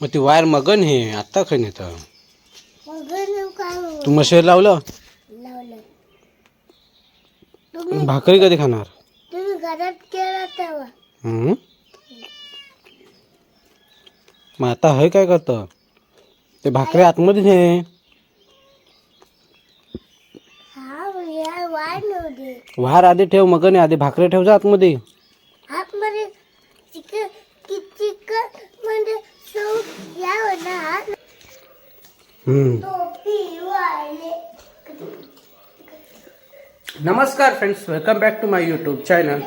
मग ती वायर मगन हे आत्ता खण येतं. तू मशीर लावलं? भाकरी कधी खाणार? मग आता हे काय करतं? ते भाकरी आतमध्ये हा. वायर आधी ठेव मग नाही आधी भाकरी ठेव जा आतमध्ये आतमध्ये चिकन कि चिकन म्हणजे सौ या होता हा हम्म. टोपी वाले नमस्कार friends welcome back to my YouTube channel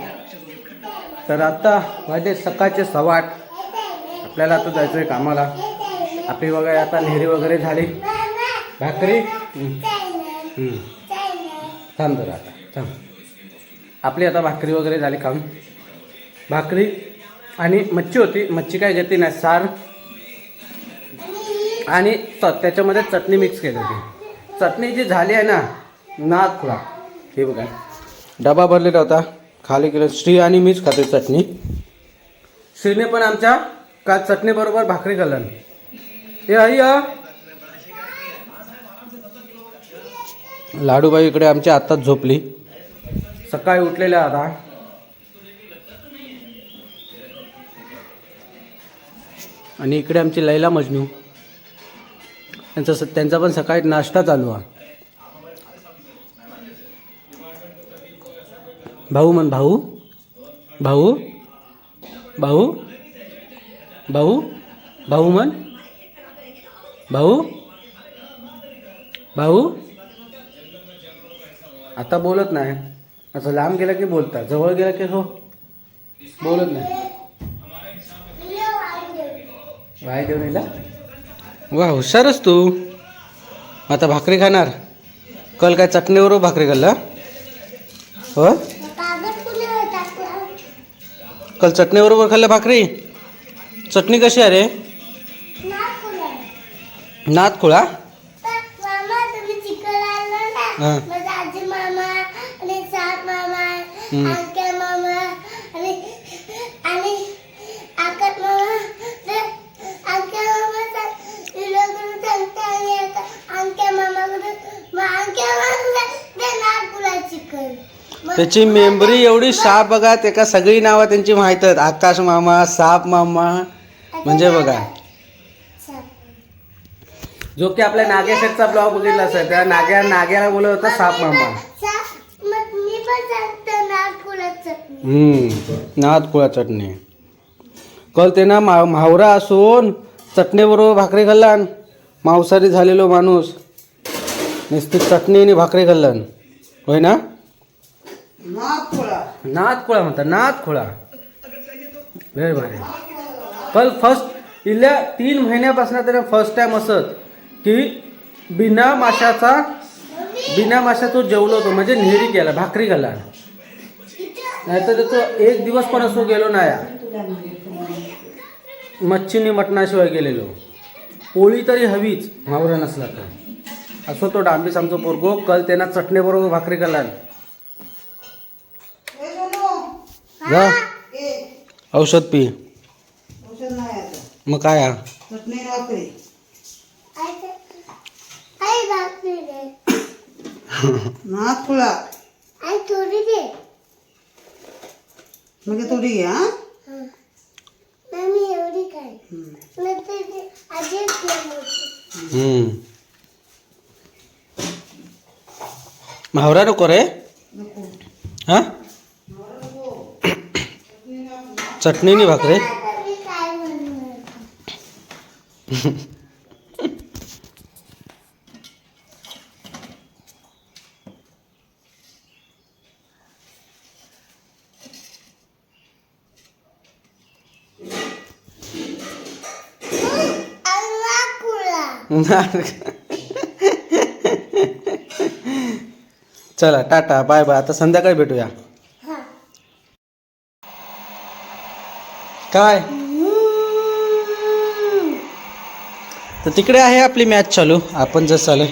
तर आता माझे सकाळचे सवाट आपल्याला आता जायचं आहे कामाला. आपली वगैरे आता नेहरी वगैरे झाली. भाकरी? थांब जरा आता थांब. आपली आता भाकरी वगैरे झाली काम भाकरी आणि मच्छी होती. मच्छी काय घेतली नाही सार. आणि च- त्याच्यामध्ये चटणी मिक्स केली होती. चटणी जी झाली आहे ना नाक खुळा हे बघा. डबा भरलेला होता. खाली केलं श्री आणि मीच खाते चटणी. श्रीने पण आमच्या का चटणी बरोबर भाकरी घालन हे आई लाडूबाई इकडे आमची आत्ताच झोपली. सकाळी उठलेल्या आता. आणि इकडे आमची लैला मजनू. त्यांचा स- त्यांचा पण सकाळी नाश्ता चालू आहे भाऊ म्हण भाऊ? भाऊ? भाऊ? भाऊ? भाऊ म्हण? भाऊ? भाऊ? आता बोलत नाही. असं लांब गेला की बोलता जवळ गेला की हो. बोलत नाही. वाय देऊन येला वा हुशारच तू. आता भाकरी खाणार? कल काय चटणीवर भाकरी खाल्ला? हो? कल चटणीबरोबर खाल्लं भाकरी? चटणी कशी आहे रे? नात खुळा? हा. ना माझा आजी मामा आणि सात मामा हम्म. अंक्या मामा आणि आणि आकाश मामा तर अंक्या मामा लोकडून सांगते आणि आता अंक्या मामाकडून मग अंक्या मामा ते नाक पुरा चिकन मग- त्याची मेमरी एवढी शार्प बघा ते का सगळी नावं त्यांची माहीत आहेत. आकाश मामा साप मामा. म्हणजे बघा. जो की आपल्या नागेशचा ब्लॉग बघितला असेल त्या नाग्या नाग्याला बोलत होता साप मामा. साप नाक पुरा चटणी. कल ते ना मा म्हावरा असून चटणीबरोबर भाकरी खाल्लान. मांसाहारी झालेलो माणूस. नुसती चटणी आणि भाकरी खाल्लन. होय ना? नाथ खोळा म्हणतात नाथ खोळा. लय भारी कल फर्स्ट इल्या तीन महिन्यापासून त्याने फर्स्ट टाइम असत की बिना माशाचा बिना माशा तो जेवलो होतो म्हणजे नेहरी गेला भाकरी गेला नाहीतर त्याचं एक दिवस पण असो गेलो नाही मच्छीनी मटणाशिवाय गेलेलो. पोळी तरी हवीच मावरा नसला तर. असो तो डांबीस आमचो पोरगो कल त्यांना चटणीबरोबर भाकरी घालान जा. औषध पी. मग काय? आई ते- आई भाकरी दे नाथकुळा आई थोडी दे मग थोडी घ्या मावरा नको रे. हा? चटणीनी भाकरी. चला टाटा बाय बाय आता संध्याकाळी भेटूया हा काय? तर तिकडे आहे आपली मॅच चालू. आपण जस्ट चालू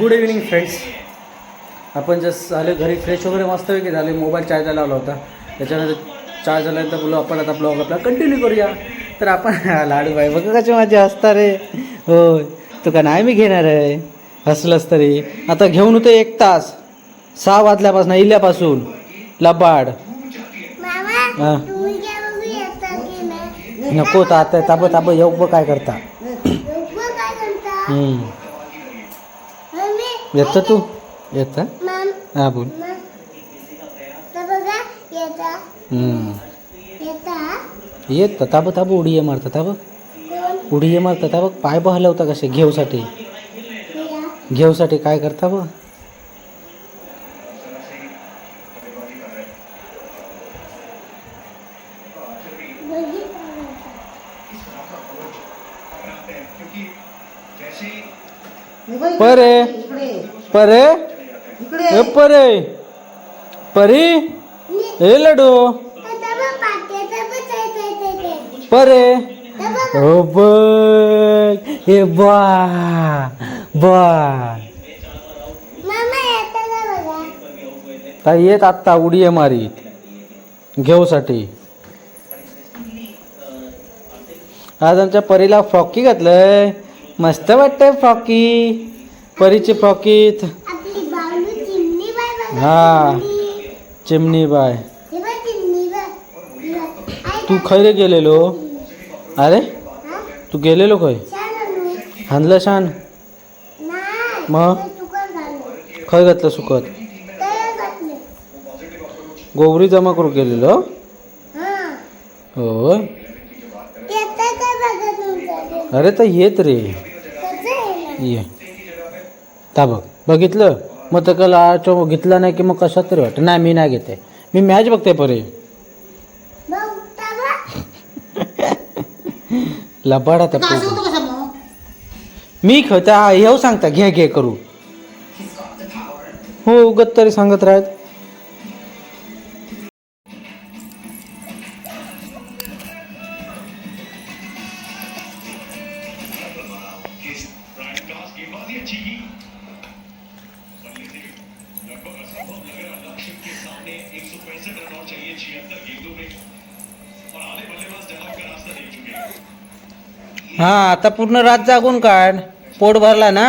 गुड इव्हिनिंग फ्रेंड्स आपण जस्ट आले घरी. फ्रेश वगैरे मस्तपैकी झाले. मोबाईल चार्जर लावला होता. त्याच्यानंतर चहा झाल्यानंतर बोलू आपण आता ब्लॉग आपला कंटिन्यू करूया. तर आपण लाडू बाई बघा कशी माझी हसता रे. होय. तुका नाही मी घेणार आहे? हसलंच तरी. आता घेऊन होते एक तास. सहा वाजल्यापासून इल्यापासून. लबाड. मामा हा. तुम्ही काय बघू येता की नाही नको तर आता ताब ताब येऊ बघ काय करता? येत येतं तू? येत? हा बोल. येता येत. ताब ताब उडी मारता ताब. उडी मारता ताब. पाय बहलवता कसे? घेऊसाठी. घेऊसाठी काय करता बघ बघितलं परे परे ए परे परी ए लडू. परे. ओ बघ हे बा बा. मामा येता आत्ता उडी मारी. घेऊसाठी. आज आमच्या परीला फ्रॉकी घातलंय. मस्त वाटतंय फ्रॉकी. परीची फ्रॉकीत हा. चिमणी. बाय. तू खैरे गेलेलो? अरे? तू गेलेलो खय छान शान? नाही मग? खय घातलं सुकत? घातले. गोबरी जमा करू गेलेलो? हा. हो येतं का बघा तुमचं अरे तर येत रे? ये. ता बघ बघितलं? मग तर कला घेतला नाही की मग कशात तरी वाटतं? नाही मी नाही घेते मी मॅच बघते परे. लबाडा त्या पोरी. मी खता येऊ सांगता घे घे करू. हो उगत तरी सांगत राहत. हां आता पूर्ण रात जागून काढ. पोट भरला ना?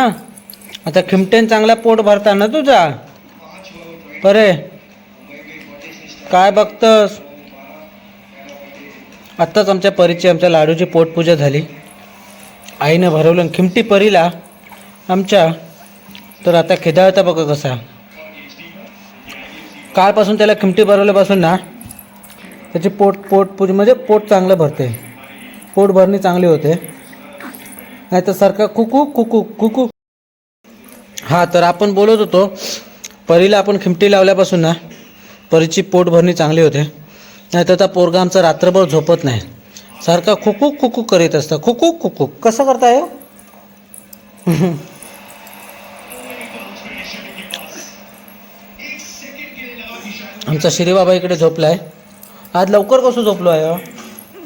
आता खिमटेन चांगला पोट भरता ना तुझा? बरे काय बघतस? आत्ताच आमच्या परीची आमच्या लाडूची पोटपूजा झाली. आईनं भरवलं आणि खिमटी परीला आमच्या. तर आता खिदाळता बघा कसा. कालपासून त्याला खिमटी भरवल्यापासून ना त्याची पोट पोटपूज म्हणजे पोट चांगलं भरते पोट भरणी चांगली होते. नाही तर सारखा कुकू कुकू कुकू. हां तर आपण बोलत होतो परीला आपण खिमटी लावल्यापासून ना परीची पोटभरणी चांगली होते. नाही तर त्या पोरगा आमचा रात्रभर झोपत नाही. सारखा खुकू खुकू करीत असता. खुकू खुकू कसं करताय हो? आमचा श्रीबाबा इकडे झोपला आहे आज लवकर कसं झोपलो आहे हो?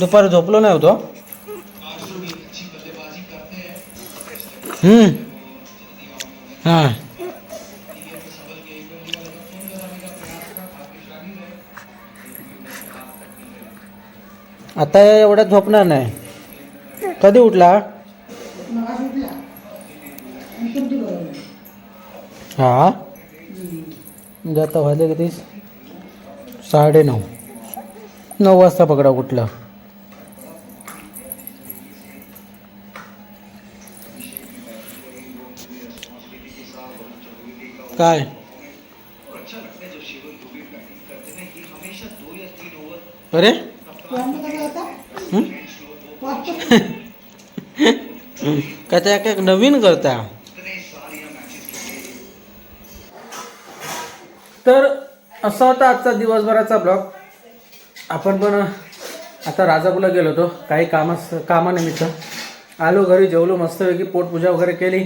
दुपारी झोपलो नाही होतो. हां. आता एवढ्यात झोपणार नाही. कधी उठला? हा. म्हणजे आता वाजले किती? साडे नऊ नऊ वाजता पकडा कुठला काय? अरे? काय त्या काय नवीन करता. तर असा होता आजचा दिवसभराचा ब्लॉग. आपण पण आता राजापूरला गेलो होतो. काही कामास कामानिमित्त. आलो घरी जेवलो मस्तपैकी पोटपूजा वगैरे केली.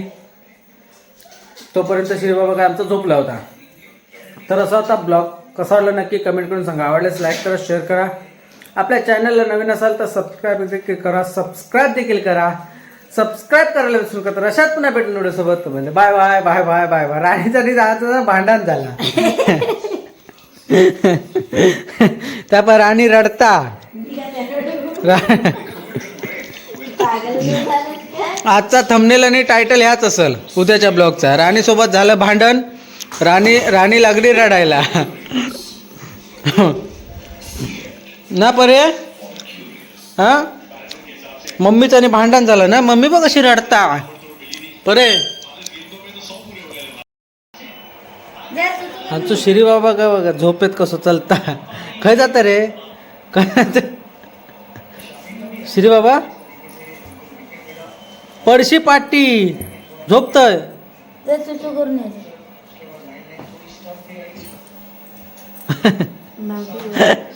तोपर्यंत श्रीबाबा काय आमचा झोपला होता. तर असा होता ब्लॉग कसा वाटला नक्की कमेंट करून सांगा. आवडल्यास लाईक करा शेअर करा. आपल्या चॅनलला नवीन असाल तर सबस्क्राईब देखील करा. सबस्क्राईब देखील करा. सबस्क्राईब करायला विसरू नका तर अशात पुन्हा भेटून व्हिडिओसोबत. म्हणजे bye bye bye bye bye bye राणीचा जायचं भांडण झाला. त्या पण राणी रडता. आजचा थंबनेल आणि टायटल ह्याच असेल उद्याच्या ब्लॉगचा राणीसोबत झालं भांडण राणी राणी लागली रडायला. ना परे? हा? मम्मीचं आणि भांडण झालं ना? मम्मी बघ कशी रडता. परे? आमचं श्री बाबा का बघा झोपेत कसं चलता. खय जाता रे? काय श्री बाबा पडशी पाटी झोपतय.